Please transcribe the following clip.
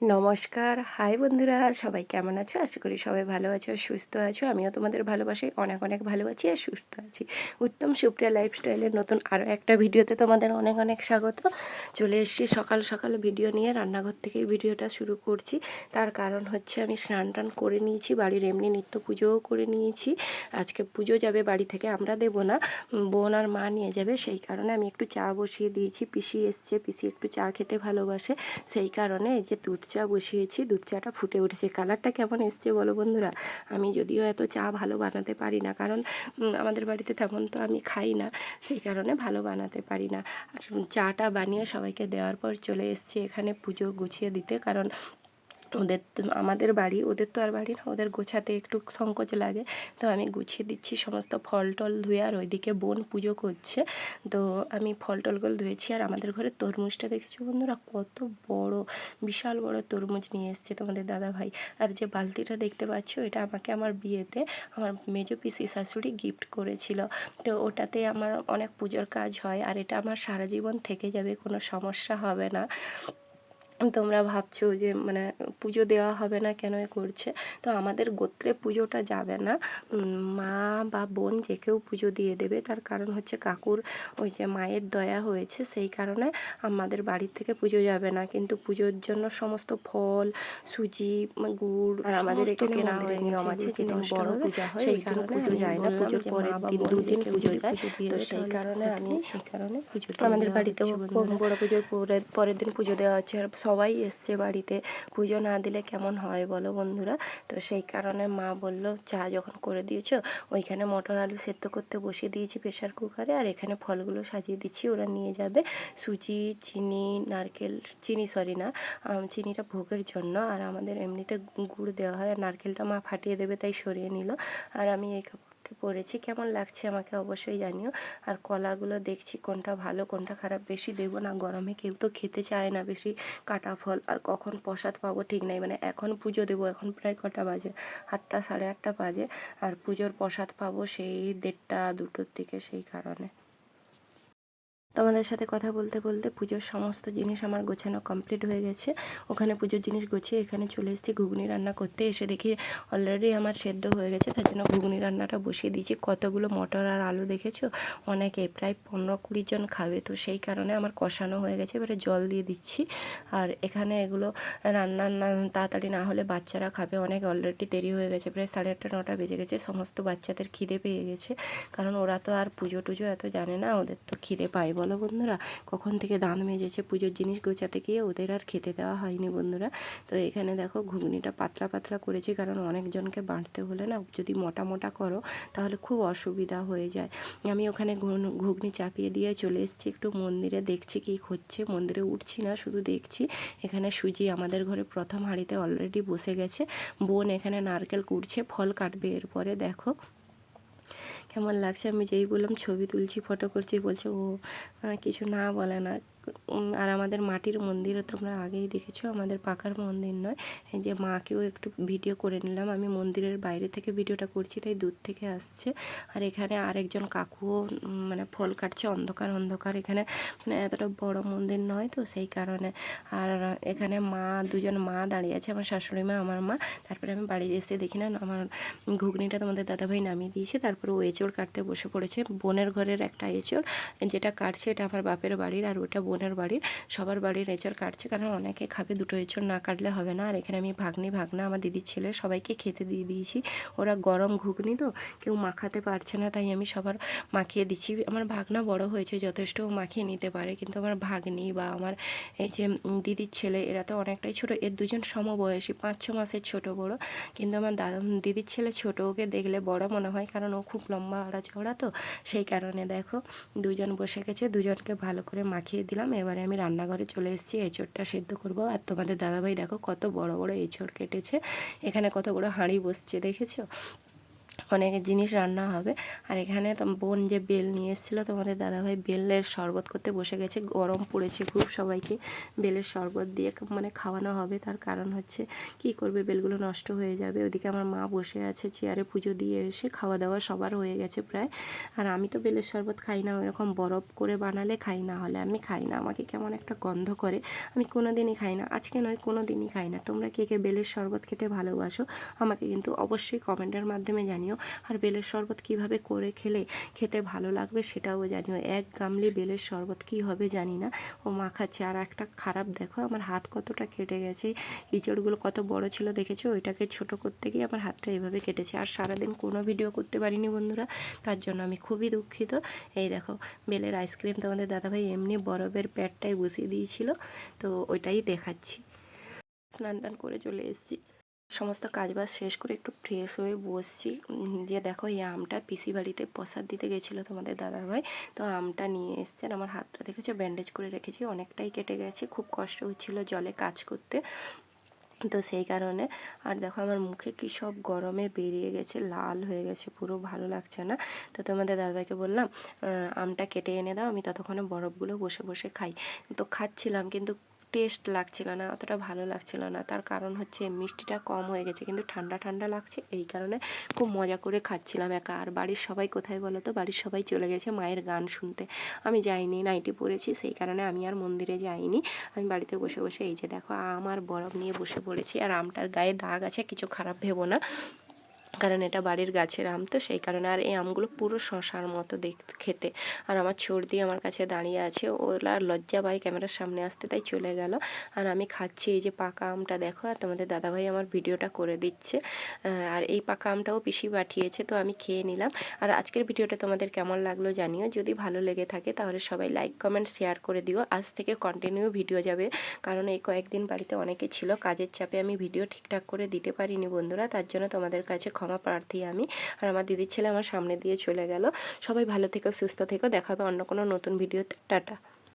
নমস্কার। হাই বন্ধুরা, সবাই কেমন আছো? আশা করি সবাই ভালো আছো সুস্থ আছো। আমিও তোমাদের ভালোবাসি অনেক অনেক ভালো আছি আর সুস্থ আছি। উত্তম সুপ্রিয়া লাইফস্টাইলের নতুন আরও একটা ভিডিওতে তোমাদের অনেক অনেক স্বাগত। চলে এসেছি সকাল সকাল ভিডিও নিয়ে, রান্নাঘর থেকেই ভিডিওটা শুরু করছি। তার কারণ হচ্ছে আমি স্নান টান করে নিয়েছি, বাড়ির এমনি নিত্য পুজোও করে নিয়েছি। আজকে পুজো যাবে, বাড়ি থেকে আমরা দেবো না বোন আর মা নিয়ে যাবে। সেই কারণে আমি একটু চা বসিয়ে দিয়েছি। পিসি এসছে, পিসি একটু চা খেতে ভালোবাসে। সেই কারণে এই যে দুধ চা বসিয়েছি, দুধ চাটা ফুটে উঠেছে। কালারটা কেমন এসছে বলো বন্ধুরা? আমি যদিও এত চা ভালো বানাতে পারি না, কারণ আমাদের বাড়িতে তেমন তো আমি খাই না, সেই কারণে ভালো বানাতে পারি না। আর চাটা বানিয়ে সবাইকে দেওয়ার পর চলে এসছি এখানে পুজো গুছিয়ে দিতে, কারণ ওদের আমাদের বাড়ি, ওদের তো আর বাড়ি না, ওদের গোছাতে একটু সংকোচ লাগে। তো আমি গুছিয়ে দিচ্ছি সমস্ত ফল টল ধুয়ে, আর ওইদিকে বোন পুজো করছে। তো আমি ফল টলগুলো ধুয়েছি, আর আমাদের ঘরে তরমুজটা দেখেছি বন্ধুরা? কত বড়, বিশাল বড় তরমুজ নিয়ে এসছে তোমাদের দাদা ভাই আর যে বালতিটা দেখতে পাচ্ছ, এটা আমাকে আমার বিয়েতে আমার মেজো পিসি শাশুড়ি গিফট করেছিল। তো ওটাতে আমার অনেক পুজোর কাজ হয়, আর এটা আমার সারা জীবন থেকে যাবে, কোনো সমস্যা হবে না। তোমরা ভাবছ যে মানে পুজো দেওয়া হবে না কেন করছে? তো আমাদের গোত্রে পুজোটা যাবে না। মা বা বোন যে কেউ পুজো দিয়ে দেবে তার কারণ হচ্ছে কাকুর ওই যে মায়ের দয়া হয়েছে সেই কারণে আমাদের বাড়ির থেকে পুজো যাবে না। কিন্তু পুজোর জন্য সমস্ত ফল সুজি গুড় আর আমাদের একটু কেনা হয়ে নিয়ম আছে যেদিন বড় পূজা হয় সেই কারণে পুজো যায় না। পুজোর পরের দিন দুদিন পুজো যায় তো সেই কারণে আমি সেই কারণে পুজো আমাদের বাড়িতে বড় পুজোর পরের পরের দিন পুজো দেওয়া হচ্ছে আর সবাই এসছে বাড়িতে। পুজো না দিলে কেমন হয় বলো বন্ধুরা? তো সেই কারণে মা বলল, চা যখন করে দিয়েছ, ওইখানে মটর আলু সেদ্ধ করতে বসিয়ে দিয়েছি প্রেশার কুকারে, আর এখানে ফলগুলো সাজিয়ে দিচ্ছি, ওরা নিয়ে যাবে সুজি, চিনি, নারকেল, চিনি সরি না চিনিটা ভোগের জন্য, আর আমাদের এমনিতে গুড় দেওয়া হয়, আর নারকেলটা মা ফাটিয়ে দেবে তাই সরিয়ে নিল, আর আমি এই পরেছি কেমন লাগছে আমাকে অবশ্যই জানিও। আর কলাগুলো দেখছি কোনটা ভালো, কোনটা খারাপ, বেশি দেবো না, গরমে কেউ তো খেতে চায় না বেশি কাটা ফল। আর কখন প্রসাদ পাবো ঠিক নাই মানে এখন পুজো দেবো, এখন প্রায় কটা বাজে, আটটা, সাড়ে আটটা বাজে। আর পুজোর প্রসাদ পাবো সেই দেড়টা, দুটোর দিকে সেই কারণে। তোমাদের সাথে কথা বলতে বলতে পুজোর সমস্ত জিনিস আমার গোছানো কমপ্লিট হয়ে গেছে। ওখানে পুজোর জিনিস গুছিয়ে এখানে চলে এসেছি, ঘুগনি রান্না করতে এসে দেখি অলরেডি আমার সেদ্ধ হয়ে গেছে, তার জন্য ঘুগনি রান্নাটা বসিয়ে দিয়েছি। কতগুলো মটর আর আলু দেখেছ? অনেকে প্রায় পনেরো কুড়ি জন খাবে, তো সেই কারণে আমার কষানো হয়ে গেছে, এবারে জল দিয়ে দিচ্ছি। আর এখানে এগুলো রান্না তাড়াতাড়ি না হলে বাচ্চারা খাবে, অনেক অলরেডি দেরি হয়ে গেছে, প্রায় সাড়ে আটটা, নটা বেজে গেছে, সমস্ত বাচ্চাদের খিদে পেয়ে গেছে। কারণ ওরা তো আর পুজো টুজো এত জানে না, ওদের তো খিদে পায় বন্ধুরা, কখন থেকে দাঁত মেজেছে পুজোর জিনিস গোছাতে গিয়ে ওদের আর খেতে দেওয়া হয়নি বন্ধুরা। তো এখানে দেখো ঘুগনিটা পাতলা পাতলা করেছি, কারণ অনেকজনকে বাঁটতে হলে না যদি মোটা মোটা করো তাহলে খুব অসুবিধা হয়ে যায়। আমি ওখানে ঘুগনি চাপিয়ে দিয়ে চলে এসেছি একটু মন্দিরে, দেখছি কি হচ্ছে। মন্দিরে উঠছি না, শুধু দেখছি এখানে সুজি আমাদের ঘরে প্রথম হাঁড়িতে অলরেডি বসে গেছে। বোন এখানে নারকেল কুড়ছে, ফল কাটবে এরপরে দেখো। কেমন লাগছে? আমি যেই বললাম ছবি তুলছি ফটো করছি, বলছে, ও কিছু না বলে না। আর আমাদের মাটির মন্দিরও তোমরা আগেই দেখেছ, আমাদের পাকার মন্দির নয়। এই যে মাকেও একটু ভিডিও করে নিলাম, আমি মন্দিরের বাইরে থেকে ভিডিওটা করছি, তাই দূর থেকে আসছে। আর এখানে আরেকজন কাকুও মানে ফল কাটছে, অন্ধকার অন্ধকার। এখানে মানে এতটা বড় মন্দির নয় তো, সেই কারণে। আর এখানে মা, দুজন মা দাঁড়িয়ে আছে, আমার শাশুড়ি মা, আমার মা। তারপরে আমি বাড়ি এসে দেখি না, আমার ঘুগনিটা তোমাদের দাদাভাই নামিয়ে দিয়েছে। তারপরে ও এঁচড় কাটতে বসে পড়েছে, বোনের ঘরের একটা এঁচড়, যেটা কাটছে এটা আমার বাপের বাড়ির, আর ওটা বোনের বাড়ির, সবার বাড়ির এঁচড় কাটছে কারণ অনেকে খাবে, দুটো এঁচড় না কাটলে হবে না। আর এখানে আমি ভাগ্নি, ভাগনা, আমার দিদির ছেলে, সবাইকে খেতে দিয়ে দিয়েছি। ওরা গরম ঘুগনি তো, কেউ মাখাতে পারছে না, তাই আমি সবার মাখিয়ে দিচ্ছি। আমার ভাগনা বড় হয়েছে, যথেষ্ট মাখিয়ে নিতে পারে, কিন্তু আমার ভাগ্নি বা আমার এই যে দিদির ছেলে, এরা তো অনেকটাই ছোট। এর দুজন সমবয়সী, পাঁচ, ছ মাসের ছোট বড়। কিন্তু আমার দাদা দিদির ছেলে ছোট, ওকে দেখলে বড় মনে হয়, কারণ ও খুব লম্বা আড়া চড়া তো, সেই কারণে দেখো, দুজন বসে গেছে, দুজনকে ভালো করে মাখিয়ে দিলাম। এবারে আমি রান্নাঘরে চলে এসেছি, এঁচড়টা সেদ্ধ করব। আর তোমাদের দাদাভাই দেখো কত বড় বড় এঁচড় কেটেছে, এখানে কত বড় হাঁড়ি বসছে, দেখেছ? অনেক জিনিস রান্না হবে। আর এখানে বোন যে বেল নিয়ে এসেছিল, তোমাদের দাদাভাই বেলের শরবত করতে বসে গেছে। গরম পড়েছে খুব সবাইকে। বেলের শরবত দিয়ে মানে খাওয়ানো হবে। তার কারণ হচ্ছে কি করবে, বেলগুলো নষ্ট হয়ে যাবে। ওদিকে আমার মা বসে আছে, চেয়ারে পুজো দিয়ে এসে খাওয়া দাওয়া সবার হয়ে গেছে প্রায়। আর আমি তো বেলের শরবত খাই না, ওইরকম বরফ করে বানালে খাই না, হলে আমি খাই না। আমাকে কেমন একটা গন্ধ করে। আমি কোনো দিনই খাই না, আজকে নয় কোনো দিনই খাই না। তোমরা কে কে বেলের শরবত খেতে ভালোবাসো, আমাকে কিন্তু অবশ্যই কমেন্টের মাধ্যমে জানিও। আর বেলের শরবত কীভাবে করে খেলে খেতে ভালো লাগবে সেটাও জানিও। এক গামলি বেলের শরবত কি হবে জানি না। ও মাখাচ্ছে। আর একটা খারাপ দেখো, আমার হাত কতটা কেটে গেছে। ইঁচড়গুলো কত বড় ছিল দেখেছ? ওইটাকে ছোট করতে গিয়ে আমার হাতটা এইভাবে কেটেছে। আর সারাদিন কোনো ভিডিও করতে পারিনি বন্ধুরা। তার জন্য আমি খুবই দুঃখিত। এই দেখো, বেলের আইসক্রিম তোমাদের দাদাভাই এমনি বরফের প্যাডটাই বসিয়ে দিয়েছিল। তো ওইটাই দেখাচ্ছি। স্নান টান করে চলে এসেছি। সমস্ত কাজবাজ শেষ করে একটু ফ্রেশ হয়ে বসছি। দিয়ে দেখো এই আমটা পিসি বাড়িতে প্রসাদ দিতে গেছিল তোমাদের দাদাভাই। তো আমটা নিয়ে এসছেন আমার হাতটা দেখেছ? ব্যান্ডেজ করে রেখেছি। অনেকটাই কেটে গেছে। খুব কষ্ট হচ্ছিল জলে কাজ করতে। তো সেই কারণে আর দেখো আমার মুখে কি সব গরমে বেরিয়ে গেছে, লাল হয়ে গেছে, পুরো ভালো লাগছে না। তো তোমাদের দাদাভাইকে বললাম আমটা কেটে এনে দাও, আমি ততক্ষণে বরফগুলো বসে বসে খাই। তো খাচ্ছিলাম কিন্তু টেস্ট লাগছিল না, অতটা ভালো লাগছিল না। তার কারণ হচ্ছে মিষ্টিটা কম হয়ে গেছে, কিন্তু ঠান্ডা ঠান্ডা লাগছে, এই কারণে খুব মজা করে খাচ্ছিলাম একা। আর বাড়ির সবাই কোথায় বলো তো? বাড়ির সবাই চলে গেছে মায়ের গান শুনতে। আমি যাইনি, নাইটি পরেছি, সেই কারণে আমি আর মন্দিরে যাইনি। আমি বাড়িতে বসে বসে এই যে দেখো, আম আর বরফ নিয়ে বসে পড়েছি, আর আমটার গায়ে দাগ আছে, কিছু খারাপ ভেবো না। কারণ এটা বাড়ির গাছের আম, তো সেই কারণে আর এই আমগুলো পুরো শশার মতো দেখ, খেতে। আর আমার সর্দি আমার কাছে দাঁড়িয়ে আছে ওরা লজ্জা পায় ক্যামেরার সামনে আসতে, তাই চলে গেল। আর আমি খাচ্ছি এই যে পাকা আমটা, দেখো, আর তোমাদের দাদাভাই আমার ভিডিওটা করে দিচ্ছে। আর এই পাকা আমটাও পিসি পাঠিয়েছে, তো আমি খেয়ে নিলাম। আর আজকের ভিডিওটা তোমাদের কেমন লাগল জানিও, যদি ভালো লেগে থাকে তাহলে সবাই লাইক, কমেন্ট, শেয়ার করে দিও। আজ থেকে কন্টিনিউ ভিডিও যাবে, কারণ এই কয়েকদিন বাড়িতে অনেকে ছিল, কাজের চাপে আমি ভিডিও ঠিকঠাক করে দিতে পারিনি বন্ধুরা, তার জন্য তোমাদের কাছে ক্ষমা প্রার্থী আমি। আর আমার দিদির ছেলে আমার সামনে দিয়ে চলে গেল। সবাই ভালো থেকো, সুস্থ থেকো। দেখা হবে অন্য কোনো নতুন ভিডিওতে। টাটা।